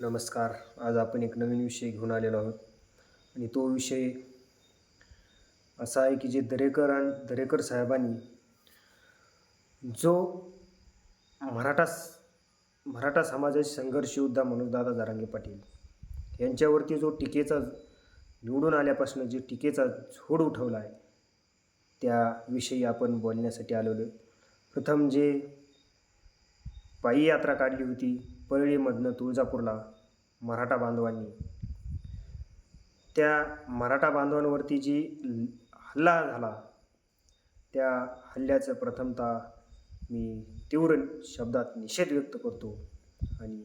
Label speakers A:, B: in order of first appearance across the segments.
A: नमस्कार. आज आपण एक नवीन विषय घेऊन आलेलो आहोत. आणि तो विषय असा आहे की जे दरेकर आणि दरेकर साहेबांनी जो मराठा मराठा समाजाचे संघर्ष योद्धा म्हणून दादा पाटील यांच्यावरती जो टीकेचा निवडून आल्यापासून जे टीकेचा झोड उठवला आहे त्याविषयी आपण बोलण्यासाठी आलेलो प्रथम जे पायी यात्रा काढली होती परळीमधनं तुळजापूरला मराठा बांधवांनी. त्या मराठा बांधवांवरती जी ल- हल्ला झाला त्या हल्ल्याचं प्रथमतः मी तीव्र शब्दात निषेध व्यक्त करतो आणि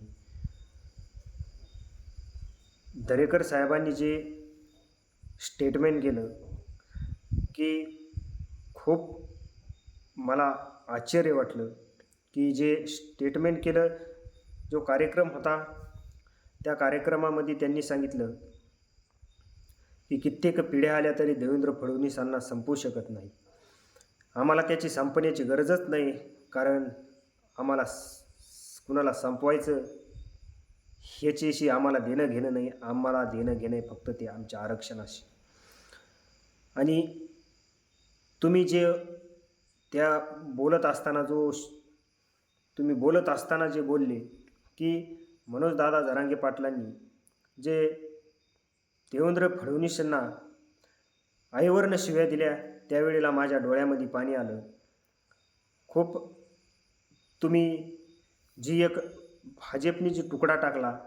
A: दरेकर साहेबांनी जे स्टेटमेंट केलं की खूप मला आश्चर्य वाटलं की जे स्टेटमेंट केलं जो कार्यक्रम होता त्या कार्यक्रमामध्ये त्यांनी सांगितलं की कित्येक पिढ्या आल्या तरी देवेंद्र फडणवीसांना संपवू शकत नाही. आम्हाला त्याची संपण्याची गरजच नाही कारण आम्हाला कुणाला संपवायचं ह्याच्याशी आम्हाला देणं घेणं नाही आम्हाला देणं घेणं फक्त ते आमच्या आरक्षणाशी. आणि तुम्ही जे त्या बोलत असताना जो श- तुम्ही बोलत असताना जे बोलले की मनोजदादा जरांगे पाटलांनी जे देवेंद्र फडणवीसांना आईवरनं शिव्या दिल्या त्यावेळेला माझ्या डोळ्यामध्ये पाणी आलं. खूप तुम्ही जी एक भाजपने जी तुकडा टाकला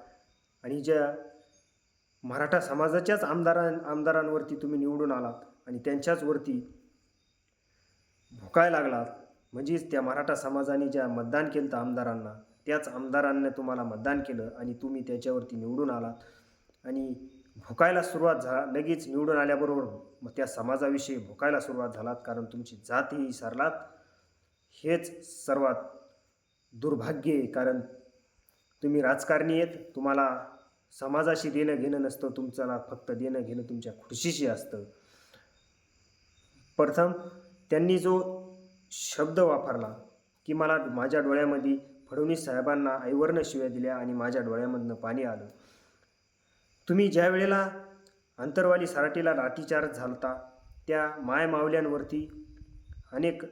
A: आणि ज्या मराठा समाजाच्याच आमदारां आमदारांवरती तुम्ही निवडून आलात आणि त्यांच्याचवरती भुकाय लागलात म्हणजेच त्या मराठा समाजाने ज्या मतदान केलं आमदारांना त्याच आमदारांना तुम्हाला मतदान केलं आणि तुम्ही त्याच्यावरती निवडून आलात. आणि भुकायला सुरुवात झा लगेच निवडून आल्याबरोबर मग त्या समाजाविषयी भुकायला सुरुवात झालात कारण तुमची जातही विसरलात. हेच सर्वात दुर्भाग्य आहे कारण तुम्ही राजकारणी आहेत. तुम्हाला समाजाशी देणं घेणं नसतं. तुमच्याला फक्त देणं घेणं तुमच्या खुर्शीशी असतं. प्रथम त्यांनी जो शब्द वापरला की मला माझ्या डोळ्यामध्ये फडणवीस साहेबांना आईवरनं शिव्या दिल्या आणि माझ्या डोळ्यामधनं पाणी आलं. तुम्ही ज्या वेळेला अंतरवाली सराटीला लाठीचार्ज झालता त्या माय मावल्यांवरती अनेक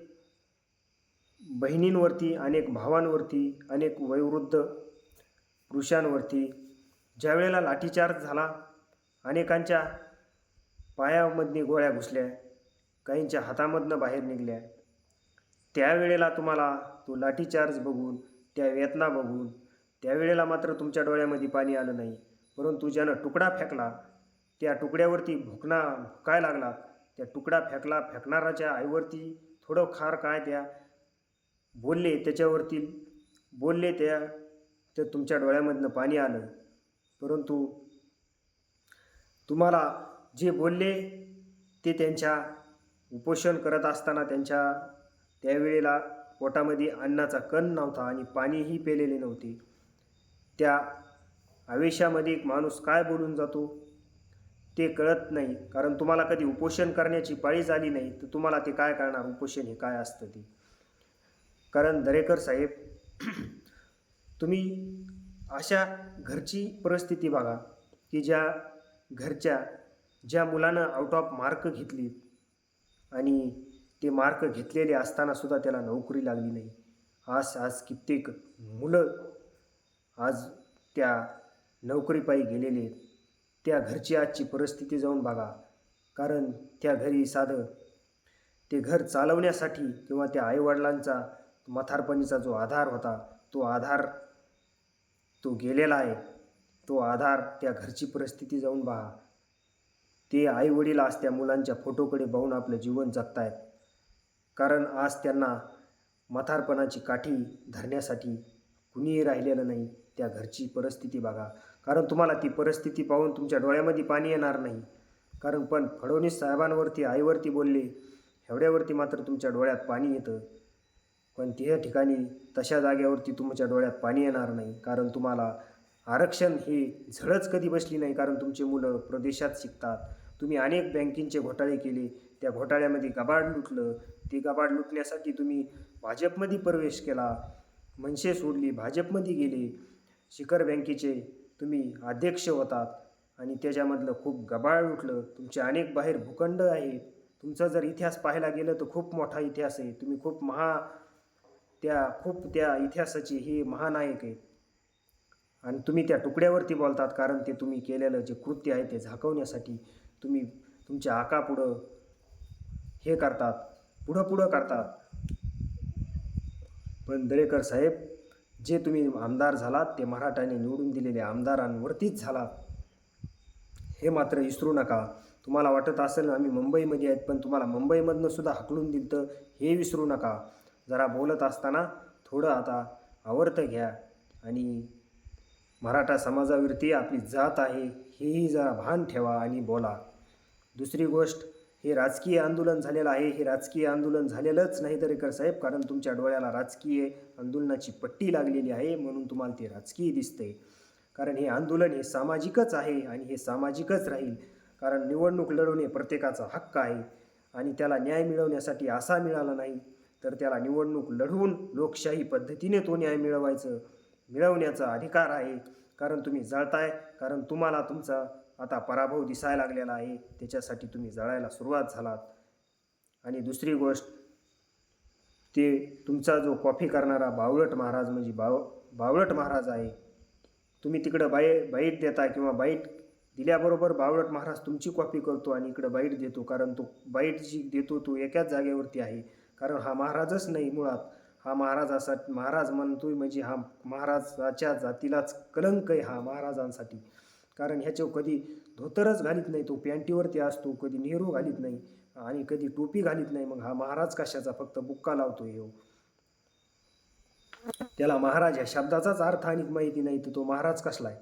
A: बहिणींवरती अनेक भावांवरती अनेक वयोवृद्ध पुरुषांवरती ज्या वेळेला लाठीचार्ज झाला अनेकांच्या पायामधनी गोळ्या घुसल्या काहींच्या हातामधनं बाहेर निघल्या त्यावेळेला तुम्हाला तो लाठीचार्ज बघून त्या वेदना बघून त्यावेळेला मात्र तुमच्या डोळ्यामध्ये पाणी आलं नाही. परंतु ज्यानं तुकडा फेकला त्या तुकड्यावरती भुकणा भुकाय लागला त्या तुकडा फेकला फेकणाराच्या आईवरती थोडं खार काय त्या बोलले त्याच्यावरती बोलले त्या तर तुमच्या डोळ्यामधनं पाणी आलं. परंतु तुम्हाला जे बोलले ते त्यांच्या उपोषण करत असताना त्यांच्या त्यावेळेला पोटामध्ये अन्नाचा कण नव्हता आणि पाणीही पेलेले नव्हते. त्या आवेशामध्ये एक माणूस काय बोलून जातो? ते कळत नाही. कारण तुम्हाला कधी उपोषण करण्याची पाळी झाली नाही तर तुम्हाला ते काय करणार? उपोषण हे काय असतं ते? कारण दरेकर साहेब तुम्ही अशा घरची परिस्थिती बघा की ज्या घरच्या ज्या मुलानं आउट ऑफ मार्क घेतली. आणि ते मार्क घेतलेले असताना सुद्धा त्याला नोकरी लागली नाही. आज आज कित्येक मुलं आज त्या नोकरीपायी गेलेले आहेत. त्या घरची आजची परिस्थिती जाऊन बघा. कारण त्या घरी साधं ते घर चालवण्यासाठी किंवा त्या आईवडिलांचा मथारपणीचा जो आधार होता तो आधार तो गेलेला आहे. तो आधार त्या घरची परिस्थिती जाऊन पहा ते आईवडील आज त्या मुलांच्या फोटोकडे पाहून आपलं जीवन जगतायत. कारण आज त्यांना म्हातारपणाची काठी धरण्यासाठी कुणीही राहिलेलं नाही त्या घरची परिस्थिती बघा. कारण तुम्हाला ती परिस्थिती पाहून तुमच्या डोळ्यामध्ये पाणी येणार नाही. कारण पण फडणवीस साहेबांवरती आईवरती बोलले एवढ्यावरती मात्र तुमच्या डोळ्यात पाणी येतं. पण त्या ठिकाणी तशा जागेवरती तुमच्या डोळ्यात पाणी येणार नाही. कारण तुम्हाला आरक्षण हे झळच कधी बसली नाही. कारण तुमचे मुलं प्रदेशात शिकतात. तुम्ही अनेक बँकिंगचे घोटाळे केले. त्या घोटाळ्यामध्ये गबाड लुटलं. ती गबाड लुटण्यासाठी तुम्ही भाजपमध्ये प्रवेश केला. मनसे सोडली भाजपमध्ये गेले. शिखर बँकेचे तुम्ही अध्यक्ष होतात आणि त्याच्यामधलं खूप गबाळ उठलं तुमचे अनेक बाहेर भूखंड आहेत. तुमचा जर इतिहास पाहायला गेलं तर खूप मोठा इतिहास आहे. तुम्ही खूप महा त्या खूप त्या इतिहासाचे हे महानायक आहेत. आणि तुम्ही त्या तुकड्यावरती बोलतात कारण ते तुम्ही केलेलं जे कृत्य आहे ते झाकवण्यासाठी तुम्ही तुमच्या आकापुढं हे करतात. पुढं पुढं करतात पण दरेकर साहेब जे तुम्ही आमदार झालात ते मराठाने निवडून दिलेल्या आमदारांवरतीच झाला. हे मात्र विसरू नका. तुम्हाला वाटत असेल आम्ही मुंबईमध्ये आहेत पण तुम्हाला मुंबईमधनं सुद्धा हकलून दिलं हे विसरू नका. जरा बोलत असताना थोडं आता आवर्त घ्या आणि मराठा समाजावरती आपली जात आहे हेही जरा भान ठेवा आणि बोला. दुसरी गोष्ट हे राजकीय आंदोलन झालेलं आहे. हे राजकीय आंदोलन झालेलंच नाही दरेकर साहेब कारण तुमच्या डोळ्याला राजकीय आंदोलनाची पट्टी लागलेली आहे म्हणून तुम्हाला ते राजकीय दिसते कारण हे आंदोलन हे सामाजिकच आहे आणि हे सामाजिकच राहील. कारण निवडणूक लढवणे प्रत्येकाचा हक्क आहे आणि त्याला न्याय मिळवण्यासाठी असा मिळाला नाही तर त्याला निवडणूक लढवून लोकशाही पद्धतीने तो न्याय मिळवायचं मिळवण्याचा अधिकार आहे. कारण तुम्ही जळताय कारण तुम्हाला तुमचा आता पराभव दिसायला लागलेला आहे त्याच्यासाठी तुम्ही जळायला सुरुवात झालात. आणि दुसरी गोष्ट ते तुमचा जो कॉफी करणारा बावळट महाराज म्हणजे बाव बावळट महाराज आहे तुम्ही तिकडं बाई बाईट देता किंवा बाईट दिल्याबरोबर बावळट महाराज तुमची कॉपी करतो आणि इकडं बाईट देतो कारण तो बाईट जी देतो तो एकाच जागेवरती आहे. कारण हा महाराजच नाही मुळात. हा महाराजासा महाराज म्हणतोय म्हणजे हा महाराजाच्या जातीलाच कलंक आहे हा महाराजांसाठी. कारण ह्याच्यावर कधी धोतरच घालीत नाही तो पॅन्टीवरती असतो कधी नेहरू घालीत नाही आणि कधी टोपी घालीत नाही मग हा महाराज कशाचा फक्त बुक्का लावतो ह्यो त्याला महाराज ह्या शब्दाचाच अर्थ आणि माहिती नाही तर तो महाराज कसला आहे?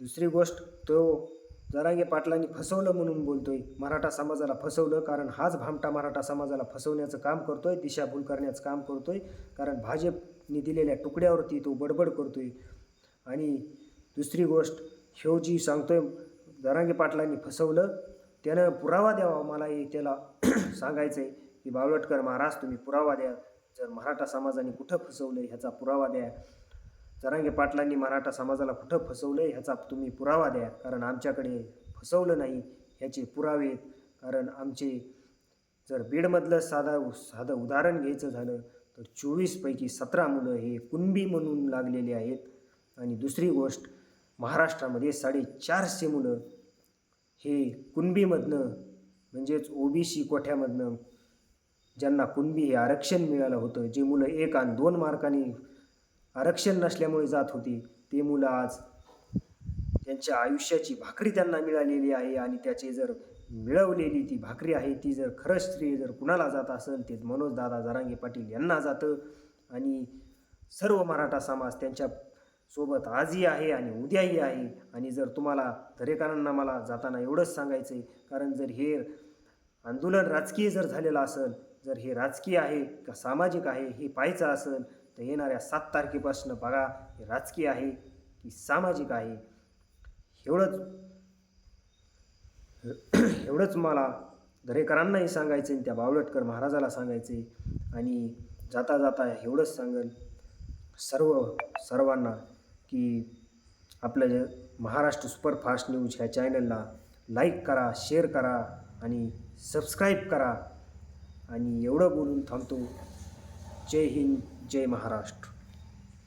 A: दुसरी गोष्ट तो जरांगे पाटलांनी फसवलं म्हणून बोलतोय मराठा समाजाला फसवलं कारण हाच भामटा मराठा समाजाला फसवण्याचं काम करतोय दिशाभूल करण्याचं काम करतोय कारण भाजपने दिलेल्या तुकड्यावरती तो बडबड करतोय. आणि दुसरी गोष्ट शेवजी सांगतोय जरांगे पाटलांनी फसवलं. त्यानं पुरावा द्यावा मला हे त्याला सांगायचं आहे की बावलटकर महाराज तुम्ही पुरावा द्या. जर मराठा समाजाने कुठं फसवलं ह्याचा पुरावा द्या. जरांगे पाटलांनी मराठा समाजाला कुठं फसवलं ह्याचा तुम्ही पुरावा द्या. कारण आमच्याकडे फसवलं नाही ह्याचे पुरावे आहेत. कारण आमचे जर बीडमधलं साधा साधं उदाहरण घ्यायचं झालं तर चोवीसपैकी सतरा मुलं हे कुणबी म्हणून लागलेले आहेत. आणि दुसरी गोष्ट महाराष्ट्रामध्ये साडेचारशे मुलं हे कुणबीमधनं म्हणजेच ओबीसी कोठ्यामधनं ज्यांना कुणबी हे आरक्षण मिळालं होतं जे मुलं एक आणि दोन मार्कांनी आरक्षण नसल्यामुळे जात होती ते मुलं आज त्यांच्या आयुष्याची भाकरी त्यांना मिळालेली आहे आणि त्याचे जर मिळवलेली ती भाकरी आहे ती जर खरंच स्त्री जर कुणाला जात असेल ते मनोजदादा जरांगे पाटील यांना जातं. आणि सर्व मराठा समाज त्यांच्या सोबत आजही आहे आणि उद्याही आहे. आणि जर तुम्हाला दरेकरांना मला जाताना एवढंच सांगायचं आहे कारण जर हे आंदोलन राजकीय जर झालेलं असेल जर हे राजकीय आहे का सामाजिक आहे हे पाहायचं असेल तर येणाऱ्या सात तारखेपासून बघा हे राजकीय आहे की सामाजिक आहे. एवढंच एवढंच मला दरेकरांनाही सांगायचं आहे त्या बावळटकर महाराजाला सांगायचं आहे आणि जाता जाता एवढंच सांगेल. सर्व सर्वांना की आपलं जे महाराष्ट्र सुपरफास्ट न्यूज ह्या चॅनलला लाईक करा शेअर करा आणि सबस्क्राईब करा. आणि एवढं बोलून थांबतो. जय हिंद जय महाराष्ट्र.